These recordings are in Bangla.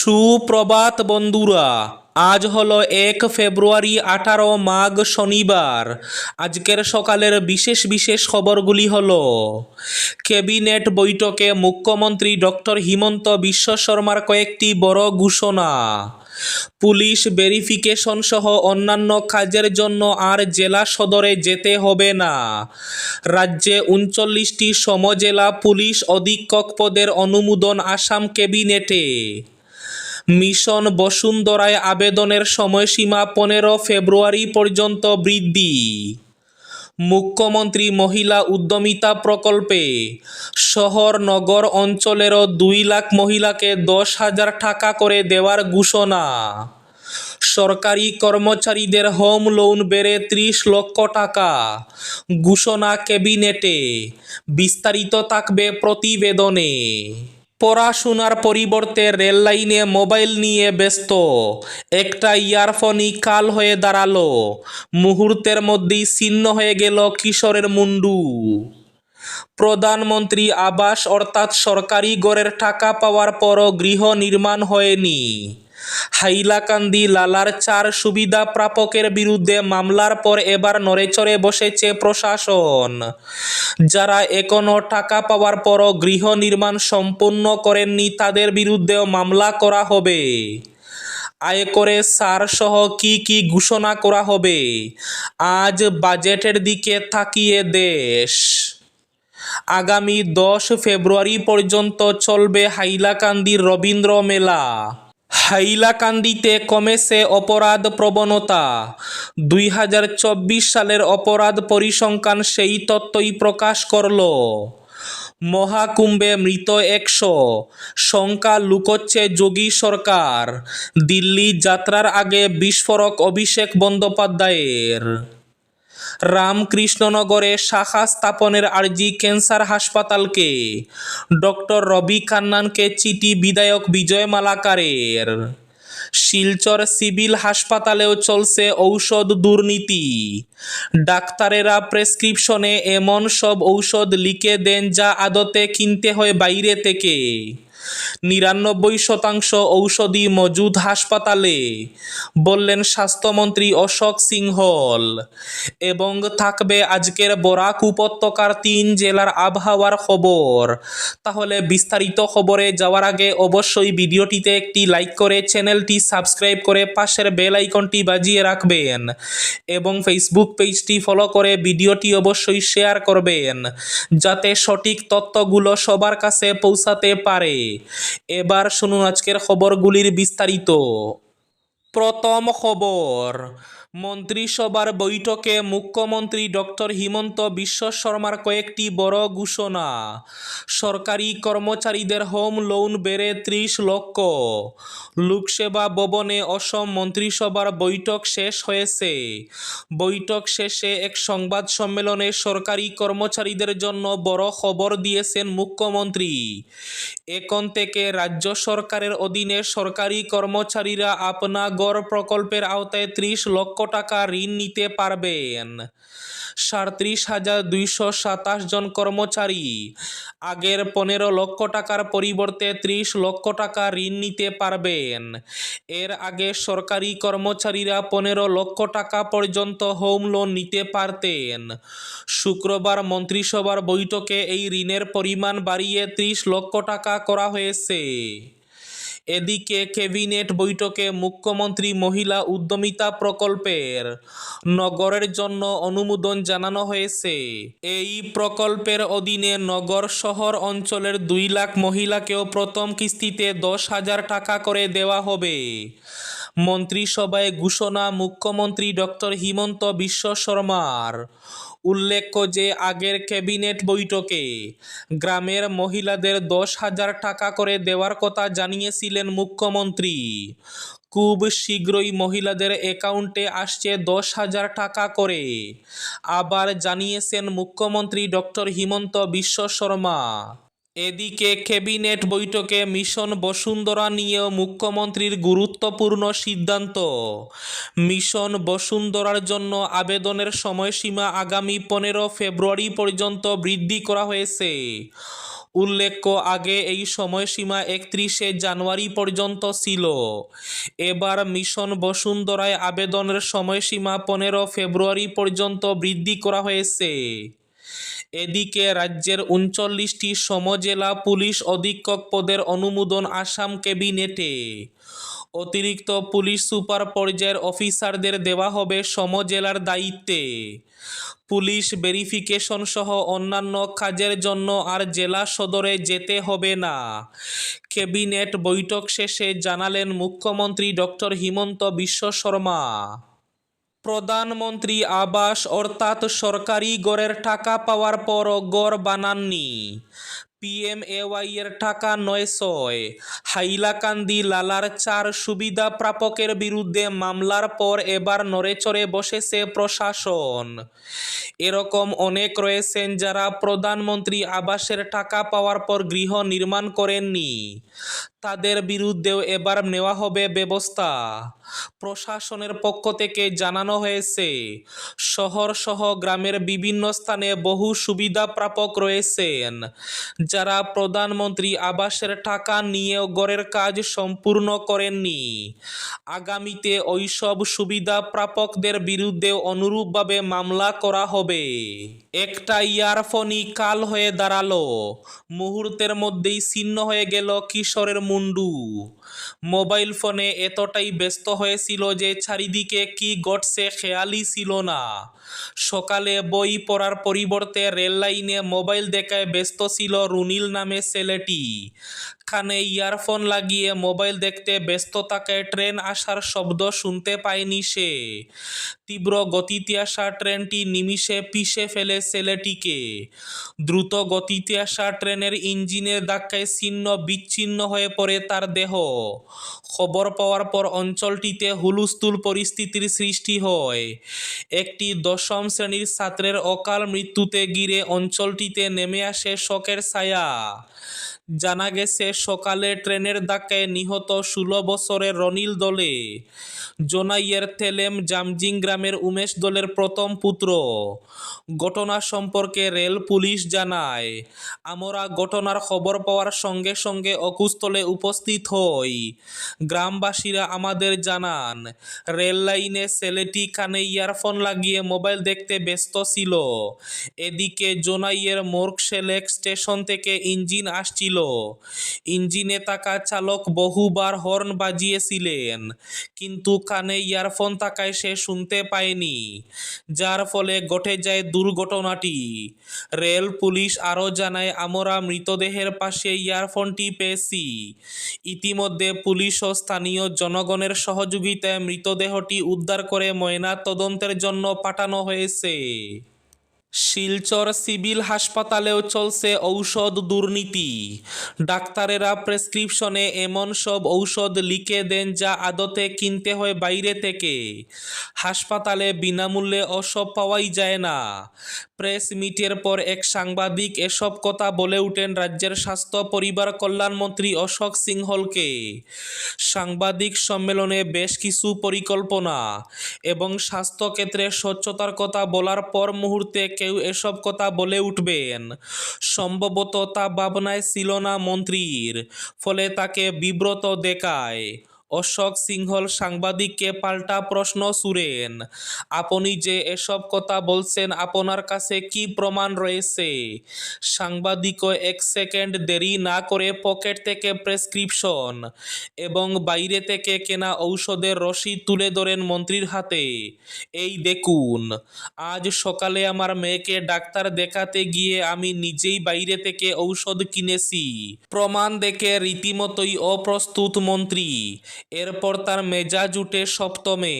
সুপ্রভাত বন্ধুরা, আজ হলো এক ফেব্রুয়ারি আঠারো মাঘ শনিবার। আজকের সকালের বিশেষ বিশেষ খবরগুলি হল, ক্যাবিনেট বৈঠকে মুখ্যমন্ত্রী ডক্টর হিমন্ত বিশ্ব শর্মার কয়েকটি বড় ঘোষণা। পুলিশ ভেরিফিকেশন সহ অন্যান্য কাজের জন্য আর জেলা সদরে যেতে হবে না। রাজ্যে উনচল্লিশটি সমজেলা পুলিশ অধীক্ষক পদের অনুমোদন আসাম ক্যাবিনেটে। মিশন বসুন্ধরায় আবেদনের সময়সীমা পনেরো ফেব্রুয়ারি পর্যন্ত বৃদ্ধি। মুখ্যমন্ত্রী মহিলা উদ্যমিতা প্রকল্পে শহর নগর অঞ্চলেরও দুই লাখ মহিলাকে দশ হাজার টাকা করে দেওয়ার ঘোষণা। সরকারি কর্মচারীদের হোম লোন বেড়ে ত্রিশ লক্ষ টাকা। ঘোষণা ক্যাবিনেটে। বিস্তারিত থাকবে প্রতিবেদনে। পড়াশোনার পরিবর্তে রেল লাইনে মোবাইল নিয়ে ব্যস্ত। একটা ইয়ারফোনই কাল হয়ে দাঁড়াল। মুহূর্তের মধ্যেই ছিন্ন হয়ে গেল কিশোরের মুন্ডু। প্রধানমন্ত্রী আবাস অর্থাৎ সরকারি গড়ের টাকা পাওয়ার পরও গৃহ নির্মাণ হয়নি। হাইলাকান্দি লালার চার সুবিধা প্রাপকের বিরুদ্ধে মামলার পর এবার নড়েচড়ে বসেছে প্রশাসন। যারা এখনও টাকা পাওয়ার পরও গৃহ নির্মাণ সম্পূর্ণ করেননি, তাদের বিরুদ্ধেও মামলা করা হবে। আয়করে সার সহ কি কি ঘোষণা করা হবে? আজ বাজেটের দিকে তাকিয়ে দেশ। আগামী দশ ফেব্রুয়ারি পর্যন্ত চলবে হাইলাকান্দির রবীন্দ্র মেলা। হাইলাকান্দিতে কমেছে অপরাধ প্রবণতা। দুই চব্বিশ সালের অপরাধ পরিসংখ্যান সেই তত্ত্বই প্রকাশ করল। মহাকুম্ভে মৃত একশো। শঙ্কা লুকোচ্ছে যোগী সরকার। দিল্লি যাত্রার আগে বিস্ফোরক অভিষেক বন্দ্যোপাধ্যায়ের। রামকৃষ্ণনগরে শাখা স্থাপনের আর্জি ক্যান্সার হাসপাতালকে। ডক্টর রবি কান্নানকে চিঠি বিধায়ক বিজয় মালাকারের। শিলচর সিভিল হাসপাতালেও চলছে ঔষধ দুর্নীতি। ডাক্তারেরা প্রেসক্রিপশনে এমন সব ঔষধ লিখে দেন যা আদতে কিনতে হয় বাইরে থেকে। নিরানব্বই শতাংশ ঔষধি মজুদ হাসপাতালে, বললেন স্বাস্থ্যমন্ত্রী অশোক সিংহল। এবং থাকবে আজকের বরাক উপত্যকার তিন জেলার আবহাওয়ার খবর। তাহলে বিস্তারিত খবরে যাওয়ার আগে অবশ্যই ভিডিওটিতে একটি লাইক করে চ্যানেলটি সাবস্ক্রাইব করে পাশের বেল আইকনটি বাজিয়ে রাখবেন। এবং ফেসবুক পেজটি ফলো করে ভিডিওটি অবশ্যই শেয়ার করবেন, যাতে সঠিক তথ্যগুলো সবার কাছে পৌঁছাতে পারে। এবার শুনুন আজকের খবরগুলির বিস্তারিত। প্রথম খবর মন্ত্রিসভার বৈঠকে মুখ্যমন্ত্রী ডক্টর হিমন্ত বিশ্ব শর্মার কয়েকটি বড় ঘোষণা। সরকারি কর্মচারীদের হোম লোন বেড়ে ত্রিশ লক্ষ। লোকসেবা ভবনে অসম মন্ত্রিসভার বৈঠক শেষ হয়েছে। বৈঠক শেষে এক সংবাদ সম্মেলনে সরকারি কর্মচারীদের জন্য বড় খবর দিয়েছেন মুখ্যমন্ত্রী। এখন থেকে রাজ্য সরকারের অধীনে সরকারি কর্মচারীরা আপনা গড় প্রকল্পের আওতায় ত্রিশ লক্ষ টাকা ঋণ নিতে পারবেন। সাঁত্রিশ হাজার দুইশো সাতাশ জন কর্মচারী। আগের পনেরো লক্ষ টাকার পরিবর্তে ত্রিশ লক্ষ টাকা ঋণ নিতে পারবেন। এর আগে সরকারি কর্মচারীরা পনেরো লক্ষ টাকা পর্যন্ত হোম লোন নিতে পারতেন। শুক্রবার মন্ত্রিসভার বৈঠকে এই ঋণের পরিমাণ বাড়িয়ে ত্রিশ লক্ষ টাকা করা হয়েছে। এদিকে ক্যাবিনেট বৈঠকে মুখ্যমন্ত্রী মহিলা উদ্যমিতা প্রকল্পের নগরের জন্য অনুমোদন জানানো হয়েছে। এই প্রকল্পের অধীনে নগর শহর অঞ্চলের দুই লাখ মহিলাকেও প্রথম কিস্তিতে দশ হাজার টাকা করে দেওয়া হবে। মন্ত্রিসভায় ঘোষণা মুখ্যমন্ত্রী ডক্টর হিমন্ত বিশ্ব শর্মার। উল্লেখ্য যে আগের ক্যাবিনেট বৈঠকে গ্রামের মহিলাদের দশ হাজার টাকা করে দেওয়ার কথা জানিয়েছিলেন মুখ্যমন্ত্রী। খুব শীঘ্রই মহিলাদের অ্যাকাউন্টে আসছে দশ হাজার টাকা করে। আবার জানিয়েছেন মুখ্যমন্ত্রী ডক্টর হিমন্ত বিশ্ব শর্মা। এদিকে ক্যাবিনেট বৈঠকে মিশন বসুন্ধরা নিয়েও মুখ্যমন্ত্রীর গুরুত্বপূর্ণ সিদ্ধান্ত। মিশন বসুন্ধরার জন্য আবেদনের সময়সীমা আগামী পনেরো ফেব্রুয়ারি পর্যন্ত বৃদ্ধি করা হয়েছে। উল্লেখ্য, আগে এই সময়সীমা একত্রিশে জানুয়ারি পর্যন্ত ছিল। এবার মিশন বসুন্ধরায় আবেদনের সময়সীমা পনেরো ফেব্রুয়ারি পর্যন্ত বৃদ্ধি করা হয়েছে। এদিকে রাজ্যের উনচল্লিশটি সমজেলা পুলিশ অধীক্ষক পদের অনুমোদন আসাম ক্যাবিনেটে। অতিরিক্ত পুলিশ সুপার পর্যায়ের অফিসারদের দেওয়া হবে সমজেলার দায়িত্বে। পুলিশ ভেরিফিকেশন সহ অন্যান্য কাজের জন্য আর জেলা সদরে যেতে হবে না। ক্যাবিনেট বৈঠক শেষে জানালেন মুখ্যমন্ত্রী ডক্টর হিমন্ত বিশ্ব শর্মা। প্রধানমন্ত্রী আবাস অর্থাৎ সরকারি গড়ের টাকা পাওয়ার পর গড় বানাননি। পিএমএওয়াই এর টাকা নয় ছয়। হাইলাকান্দি লালার চার সুবিধা প্রাপকের বিরুদ্ধে মামলার পর এবার নড়েচড়ে বসেছে প্রশাসন। এরকম অনেক রয়েছেন যারা প্রধানমন্ত্রী আবাসের টাকা পাওয়ার পর গৃহ নির্মাণ করেননি। তাদের বিরুদ্ধেও এবার নেওয়া হবে ব্যবস্থা। প্রশাসনের পক্ষ থেকে জানানো হয়েছে শহর সহ গ্রামের বিভিন্ন স্থানে বহু সুবিধা প্রাপক রয়েছেন, যারা প্রধানমন্ত্রী আবাসের টাকা নিয়েও গড়ের কাজ সম্পূর্ণ করেননি। আগামীতে ওইসব সুবিধা প্রাপকদের বিরুদ্ধে অনুরূপভাবে মামলা করা হবে। একটা ইয়ারফোনই কাল হয়ে দাঁড়াল। মুহূর্তের মধ্যেই ছিন্ন হয়ে গেল কিশোরের মুন্ডু মোবাইল ফোনে এতটাই ব্যস্ত হয়েছিল যে চারিদিকে কি ঘটছে খেয়ালই ছিল না। সকালে বই পড়ার পরিবর্তে রেল লাইনে মোবাইল দেখায় ব্যস্ত ছিল রুনিল নামে ছেলেটি। কানে ইয়ারফোন লাগিয়ে মোবাইল দেখতে ব্যস্ত থাকায় ট্রেন আসার শব্দ শুনতে পায়নি সে। তীব্র গতিতে আসা ট্রেনটি নিমিষে পিষে ফেলে ছেলেটিকে। দ্রুত গতিতে আসা ট্রেনের ইঞ্জিনের ধাক্কায় ছিন্ন বিচ্ছিন্ন হয়ে পড়ে তার দেহ। খবর পাওয়ার পর অঞ্চলটিতে হুলুস্থুল পরিস্থিতির সৃষ্টি হয়। একটি দশম শ্রেণির ছাত্রের অকাল মৃত্যুতে গিরে অঞ্চলটিতে নেমে আসে শোকের ছায়া। জানা গেছে, সকালে ট্রেনের ধাক্কায় নিহত ষোলো বছরের রনিল দলে জোনাইয়ের তেলেম জামজিং গ্রামের উমেশ দলের প্রথম পুত্র। ঘটনা সম্পর্কে রেল পুলিশ জানায়, আমরা ঘটনার খবর পাওয়ার সঙ্গে সঙ্গে অকুস্থলে উপস্থিত হই। গ্রামবাসীরা আমাদের জানান, রেল লাইনে ছেলেটি কানে ইয়ারফোন লাগিয়ে মোবাইল দেখতে ব্যস্ত ছিল। এদিকে জোনাইয়ের মোর্কশেলেক স্টেশন থেকে ইঞ্জিন আসছিল। ইঞ্জিনে থাকা চালক বহুবার হর্ন বাজিয়েছিলেন, কিন্তু কানে ইয়ারফোন থাকায় সে শুনতে পায়নি। যার ফলে ঘটে যায় দুর্ঘটনাটি। রেল, পুলিশ আরও জানায়, আমরা মৃতদেহের পাশে ইয়ারফোনটি পেয়েছি। ইতিমধ্যে পুলিশ ও স্থানীয় জনগণের সহযোগিতায় মৃতদেহটি উদ্ধার করে ময়না তদন্তের জন্য পাঠানো হয়েছে। শিলচর সিভিল হাসপাতালেও চলছে ঔষধ দুর্নীতি। ডাক্তারেরা প্রেসক্রিপশনে এমন সব ঔষধ লিখে দেন যা আদতে কিনতে হয় বাইরে থেকে। হাসপাতালে বিনামূল্যে ওসব পাওয়াই যায় না। প্রেস মিটের পর এক সাংবাদিক এসব কথা বলে উঠেন রাজ্যের স্বাস্থ্য, পরিবার কল্যাণমন্ত্রী অশোক সিংহলকে। সাংবাদিক সম্মেলনে বেশ কিছু পরিকল্পনা এবং স্বাস্থ্যক্ষেত্রে স্বচ্ছতার কথা বলার পর মুহূর্তে কেউ এসব কথা বলে উঠবেন। সম্ভবত তা ভাবনায় ছিল না মন্ত্রীর, ফলে তাকে বিব্রত দেখায়। অশোক সিংহল সাংবাদিককে পাল্টা প্রশ্ন সুরেন। আপনি যে এসব কথা বলছেন, আপনার কাছে কি প্রমাণ রয়েছে? সাংবাদিকও এক সেকেন্ড দেরি না করে পকেট থেকে প্রেসক্রিপশন এবং বাইরে থেকে কেনা ঔষধের রসিদ তুলে ধরেন মন্ত্রীর হাতে। এই দেখুন, আজ সকালে আমার মেয়েকে ডাক্তার দেখাতে গিয়ে আমি নিজেই বাইরে থেকে ঔষধ কিনেছি। প্রমাণ দেখে রীতিমতোই অপ্রস্তুত মন্ত্রী। এরপর তার মেজাজ উঠে সপ্তমে।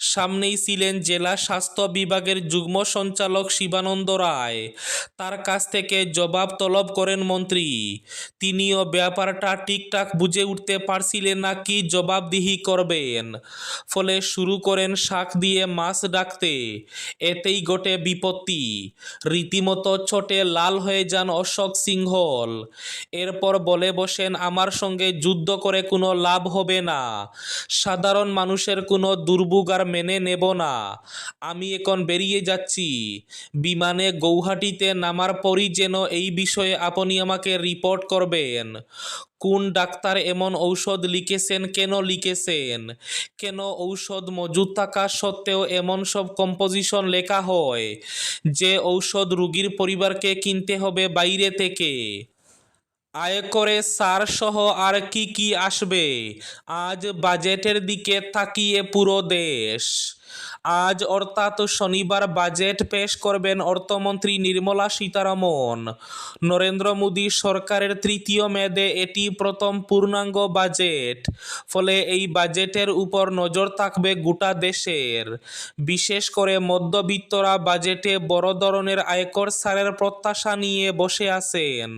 সামনেই ছিলেন জেলা স্বাস্থ্য বিভাগের যুগ্ম সঞ্চালক শিবানন্দ রায়। তার কাছ থেকে জবাব তলব করেন মন্ত্রী। তিনিও ব্যাপারটা ঠিকঠাক বুঝে উঠতে পারছিলেন না কি জবাবদিহি করবেন। ফলে শুরু করেন শাক দিয়ে মাছ ডাকতে। এতেই ঘটে বিপত্তি। রীতিমতো চটে লাল হয়ে যান অশোক সিংহল। এরপর বলে বসেন, আমার সঙ্গে যুদ্ধ করে কোনো লাভ হবে না। সাধারণ মানুষের কোনো দুর্ভোগ আর মেনে নেব না। আমি এখন বেরিয়ে যাচ্ছি। বিমানে গৌহাটিতে নামার পরই যেন এই বিষয়ে আপনি আমাকে রিপোর্ট করবেন। কোন ডাক্তার এমন ঔষধ লিখেছেন, কেন লিখেছেন? কেন ঔষধ মজুদ থাকা সত্ত্বেও এমন সব কম্পোজিশন লেখা হয়, যে ঔষধ রুগীর পরিবারকে কিনতে হবে বাইরে থেকে? আয়করে সার সহ আর কি কি আসবে? আজ বাজেটের দিকে তাকিয়ে পুরো দেশ। আজ অর্থাৎ শনিবার বাজেট পেশ করবেন অর্থমন্ত্রী নির্মলা সীতারামন। নরেন্দ্র মোদী সরকারের তৃতীয় মেয়াদে এটি প্রথম পূর্ণাঙ্গ বাজেট। ফলে এই বাজেটের উপর নজর থাকবে গোটা দেশের। বিশেষ করে মধ্যবিত্তরা বাজেটে বড় ধরনের আয়কর ছাড়ের প্রত্যাশা নিয়ে বসে আছেন।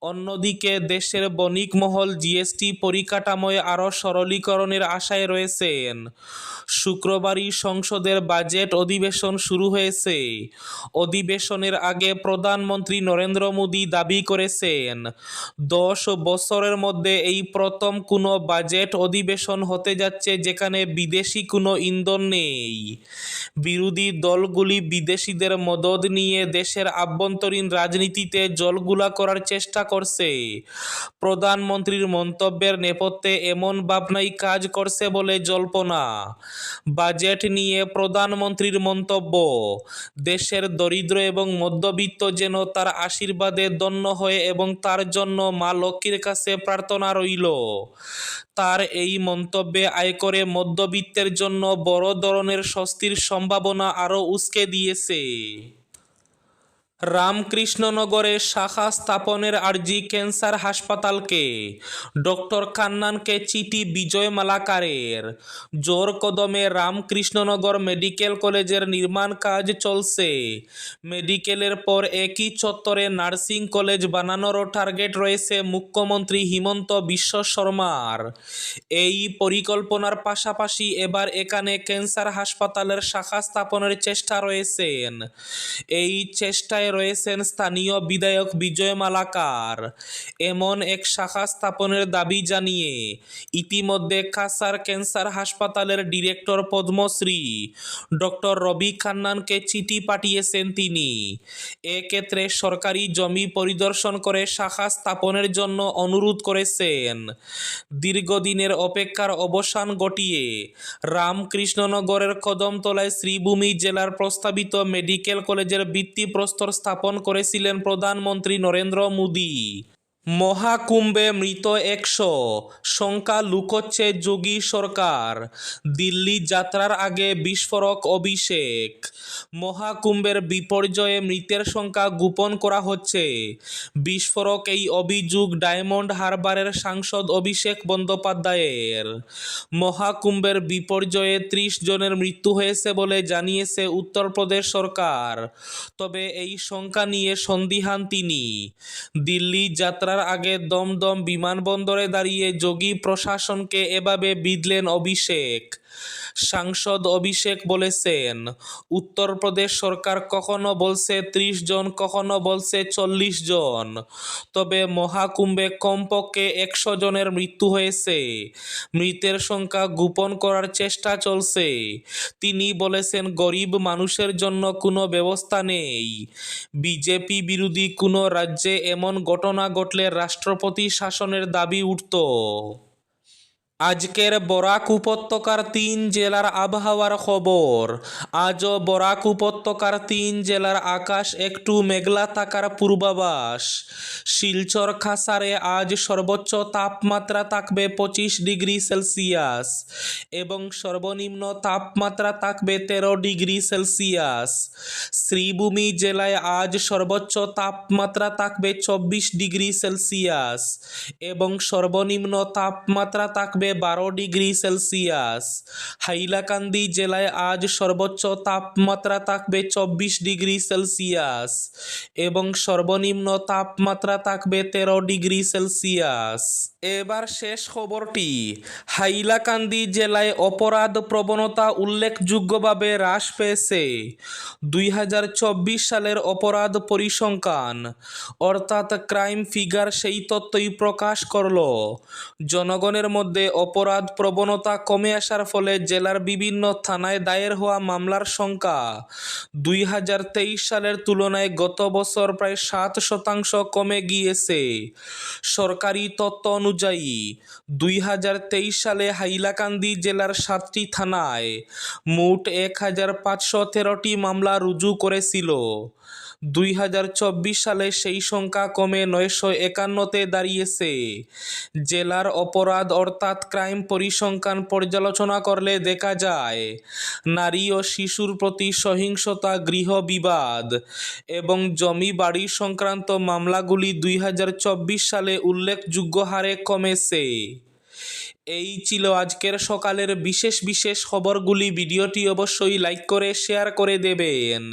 অন্যদিকে দেশের বণিক মহল জিএসটি পরিকাঠামোয় আরও সরলীকরণের আশায় রয়েছেন। শুক্রবারই সংসদের বাজেট অধিবেশন শুরু হয়েছে। অধিবেশনের আগে প্রধানমন্ত্রী নরেন্দ্র মোদী দাবি করেছেন, দশ বছরের মধ্যে এই প্রথম কোনো বাজেট অধিবেশন হতে যাচ্ছে যেখানে বিদেশি কোনো ইন্ধন নেই। বিরোধী দলগুলি বিদেশিদের মদদ নিয়ে দেশের আভ্যন্তরীণ রাজনীতিতে জলগুলা করার চেষ্টা করছে। প্রধানমন্ত্রীর মন্তব্যের নেপথ্যে এমন ভাবনাই কাজ করছে বলে জল্পনা। বাজেট নিয়ে প্রধানমন্ত্রীর মন্তব্য, দেশের দরিদ্র এবং মধ্যবিত্ত যেন তার আশীর্বাদে ধন্য হয় এবং তার জন্য মা লক্ষ্মীর কাছে প্রার্থনা রইল। তার এই মন্তব্যে আয়করে মধ্যবিত্তের জন্য বড় ধরনের স্বস্তির সম্ভাবনা আরও উস্কে দিয়েছে। রামকৃষ্ণনগরে শাখা স্থাপনের আর্জি ক্যান্সার হাসপাতালকে ডক্টর কান্নানকে চিঠি বিজয় মালাকারের। জোর কদমে রামকৃষ্ণনগর মেডিকেল কলেজের নির্মাণ কাজ চলছে। মেডিকেলের পর একই চত্বরে নার্সিং কলেজ বানানোরও টার্গেট রয়েছে মুখ্যমন্ত্রী হিমন্ত বিশ্ব শর্মার। এই পরিকল্পনার পাশাপাশি এবার এখানে ক্যান্সার হাসপাতালের শাখা স্থাপনের চেষ্টা রয়েছেন। এই চেষ্টায় রয়েছেন স্থানীয় বিধায়ক বিজয় মালাকার। এমন এক শাখা স্থাপনের দাবি জানিয়ে ইতিমধ্যে কাসার ক্যান্সার হাসপাতালের ডিরেক্টর পদ্মশ্রী ডক্টর রবি খান্নানকে চিঠি পাঠিয়েছেন তিনি। এক্ষেত্রে সরকারি জমি পরিদর্শন করে শাখা স্থাপনের জন্য অনুরোধ করেছেন। দীর্ঘদিনের অপেক্ষার অবসান ঘটিয়ে রামকৃষ্ণনগরের কদমতলায় শ্রীভূমি জেলার প্রস্তাবিত মেডিকেল কলেজের ভিত্তিপ্রস্তর স্থাপন করেছিলেন প্রধানমন্ত্রী নরেন্দ্র মোদী। মহাকুম্ভে মৃত একশো শঙ্কা লুকোচ্ছে যোগী সরকার। দিল্লি যাত্রার আগে বিস্ফোরক অভিষেক। মহাকুম্ভের বিপর্যয়ে মৃতের সংখ্যা গোপন করা হচ্ছে। বিস্ফোরক এই অভিযোগ ডায়মন্ড হারবারের সাংসদ অভিষেক বন্দ্যোপাধ্যায়ের। মহাকুম্ভের বিপর্যয়ে ত্রিশ জনের মৃত্যু হয়েছে বলে জানিয়েছে উত্তরপ্রদেশ সরকার। তবে এই সংখ্যা নিয়ে সন্দিহান তিনি। দিল্লি যাত্রার আগে দমদম বিমানবন্দরে দাঁড়িয়ে যোগী প্রশাসনকে এভাবে বিঁধলেন অভিষেক। সাংসদ অভিষেক বলেছেন, উত্তরপ্রদেশ সরকার কখনো বলছে ত্রিশ জন, কখনো বলছে চল্লিশ জন। তবে মহাকুম্ভে কমপক্ষে একশো জনের মৃত্যু হয়েছে। মৃতের সংখ্যা গোপন করার চেষ্টা চলছে। তিনি বলেছেন, গরিব মানুষের জন্য কোনো ব্যবস্থা নেই। বিজেপি বিরোধী কোনো রাজ্যে এমন ঘটনা ঘটলে রাষ্ট্রপতি শাসনের দাবি উঠত। আজকের বরাক উপত্যকার তিন জেলার আবহাওয়ার খবর। আজও বরাক উপত্যকার তিন জেলার আকাশ একটু মেঘলা থাকার পূর্বাভাস। শিলচর খাসারে আজ সর্বোচ্চ তাপমাত্রা থাকবে পঁচিশ ডিগ্রি সেলসিয়াস এবং সর্বনিম্ন তাপমাত্রা থাকবে তেরো ডিগ্রি সেলসিয়াস। শ্রীভূমি জেলায় আজ সর্বোচ্চ তাপমাত্রা থাকবে চব্বিশ ডিগ্রি সেলসিয়াস এবং সর্বনিম্ন তাপমাত্রা থাকবে বারো ডিগ্রি সেলসিয়াস। হাইলাকান্দি জেলায় আজ সর্বোচ্চ তাপমাত্রা থাকবে চব্বিশ ডিগ্রি সেলসিয়াস এবং সর্বনিম্ন তাপমাত্রা থাকবে তেরো ডিগ্রি সেলসিয়াস। এবার শেষ খবরটি। হাইলাকান্দি জেলায় অপরাধ প্রবণতা উল্লেখযোগ্যভাবে হ্রাস পেয়েছে। দুই হাজার চব্বিশ সালের অপরাধ পরিসংখ্যান, অর্থাৎ ক্রাইম ফিগার সেই তথ্যই প্রকাশ করল। জনগণের মধ্যে অপরাধ প্রবণতা কমে আসার ফলে জেলার বিভিন্ন থানায় দায়ের হওয়া মামলার সংখ্যা দুই হাজার তেইশ সালের তুলনায় গত বছর প্রায় সাত শতাংশ কমে গিয়েছে। সরকারি তথ্য অনুযায়ী দুই হাজার তেইশ সালে হাইলাকান্দি জেলার সাতটি থানায় মোট এক হাজার পাঁচশো তেরোটি মামলা রুজু করেছিল। দুই হাজার চব্বিশ সালে সেই সংখ্যা কমে নয়শো একান্নতে দাঁড়িয়েছে। জেলার অপরাধ অর্থাৎ ক্রাইম পরিসংখ্যান পর্যালোচনা করলে দেখা যায়, নারী ও শিশুর প্রতি সহিংসতা, গৃহ বিবাদ এবং জমি বাড়ি সংক্রান্ত মামলাগুলি দুই হাজার চব্বিশ সালে উল্লেখযোগ্য হারে কমেছে। এই ছিল আজকের সকালের বিশেষ বিশেষ খবরগুলি। ভিডিওটি অবশ্যই লাইক করে, শেয়ার করে দেবেন।